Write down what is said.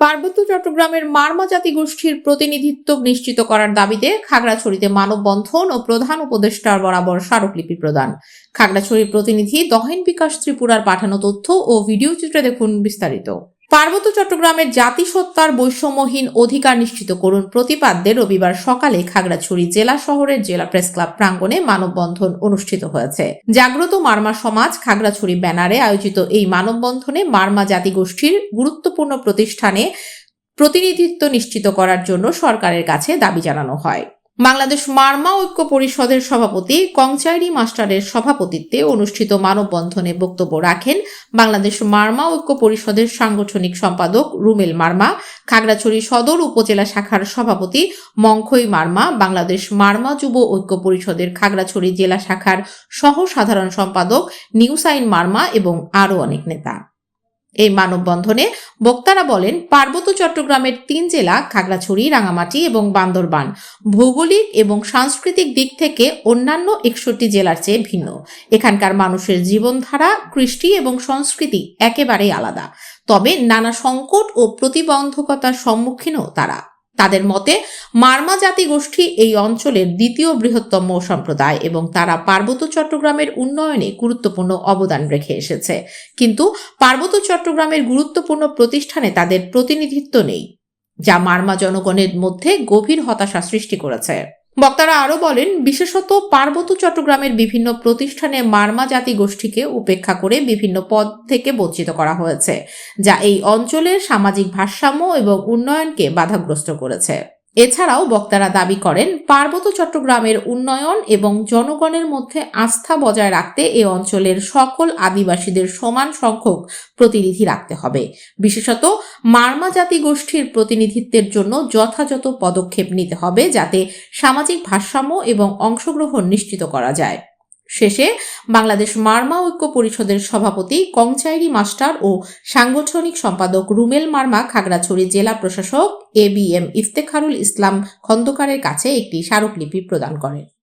পার্বত্য চট্টগ্রামের মারমা জাতি গোষ্ঠীর প্রতিনিধিত্ব নিশ্চিত করার দাবিতে খাগড়াছড়িতে মানববন্ধন ও প্রধান উপদেষ্টার বরাবর স্মারকলিপি প্রদান। খাগড়াছড়ির প্রতিনিধি দহেন বিকাশ ত্রিপুরার পাঠানো তথ্য ও ভিডিও চিত্রে দেখুন বিস্তারিত। পার্বত্য চট্টগ্রামের জাতিসত্তার বৈষম্যহীন অধিকার নিশ্চিত করুন প্রতিপাদ্যে রবিবার সকালে খাগড়াছড়ি জেলা শহরের জেলা প্রেস ক্লাব প্রাঙ্গণে মানববন্ধন অনুষ্ঠিত হয়েছে। জাগ্রত মার্মা সমাজ খাগড়াছড়ি ব্যানারে আয়োজিত এই মানববন্ধনে মারমা জাতিগোষ্ঠীর গুরুত্বপূর্ণ প্রতিষ্ঠানে প্রতিনিধিত্ব নিশ্চিত করার জন্য সরকারের কাছে দাবি জানানো হয়। বাংলাদেশ মার্মা ঐক্য পরিষদের সভাপতি, কংচাইরি মাস্টারের সভাপতিত্বে অনুষ্ঠিত মানববন্ধনে বক্তব্য রাখেন বাংলাদেশ মার্মা ঐক্য পরিষদের সাংগঠনিক সম্পাদক রুমেল মার্মা, খাগড়াছড়ি সদর উপজেলা শাখার সভাপতি মংখই মার্মা, বাংলাদেশ মার্মা যুব ঐক্য পরিষদের খাগড়াছড়ি জেলা শাখার সহ সাধারণ সম্পাদক নিউসাইন মার্মা এবং আরও অনেক নেতা। এই মানববন্ধনে বক্তারা বলেন, পার্বত্য চট্টগ্রামের তিন জেলা, খাগড়াছড়ি, রাঙামাটি এবং বান্দরবান, ভৌগোলিক এবং সাংস্কৃতিক দিক থেকে অন্যান্য একষট্টি জেলার চেয়ে ভিন্ন। এখানকার মানুষের জীবনধারা, কৃষ্টি এবং সংস্কৃতি একেবারেই আলাদা। তবে নানা সংকট ও প্রতিবন্ধকতার সম্মুখীনও তারা। তাদের মতে, মার্মা জাতি গোষ্ঠী এই অঞ্চলের দ্বিতীয় বৃহত্তম সম্প্রদায় এবং তারা পার্বত্য চট্টগ্রামের উন্নয়নে গুরুত্বপূর্ণ অবদান রেখে এসেছে। কিন্তু পার্বত্য চট্টগ্রামের গুরুত্বপূর্ণ প্রতিষ্ঠানে তাদের প্রতিনিধিত্ব নেই, যা মার্মা জনগণের মধ্যে গভীর হতাশা সৃষ্টি করেছে। বক্তারা আরও বলেন, বিশেষত পার্বত্য চট্টগ্রামের বিভিন্ন প্রতিষ্ঠানে মার্মা জাতি গোষ্ঠীকে উপেক্ষা করে বিভিন্ন পদ থেকে বঞ্চিত করা হয়েছে, যা এই অঞ্চলের সামাজিক ভারসাম্য এবং উন্নয়নকে বাধাগ্রস্ত করেছে। এছাড়াও বক্তারা দাবি করেন, পার্বত্য চট্টগ্রামের উন্নয়ন এবং জনগণের মধ্যে আস্থা বজায় রাখতে এ অঞ্চলের সকল আদিবাসীদের সমান সংখ্যক প্রতিনিধি রাখতে হবে। বিশেষত মার্মা জাতি গোষ্ঠীর প্রতিনিধিত্বের জন্য যথাযথ পদক্ষেপ নিতে হবে যাতে সামাজিক ভারসাম্য এবং অংশগ্রহণ নিশ্চিত করা যায়। শেষে বাংলাদেশ মার্মা ঐক্য পরিষদের সভাপতি, কংচাইরি মাস্টার ও সাংগঠনিক সম্পাদক রুমেল মার্মা খাগড়াছড়ি জেলা প্রশাসক A B M Iftekharul Islam খন্দকারের কাছে একটি স্মারকলিপি প্রদান করেন।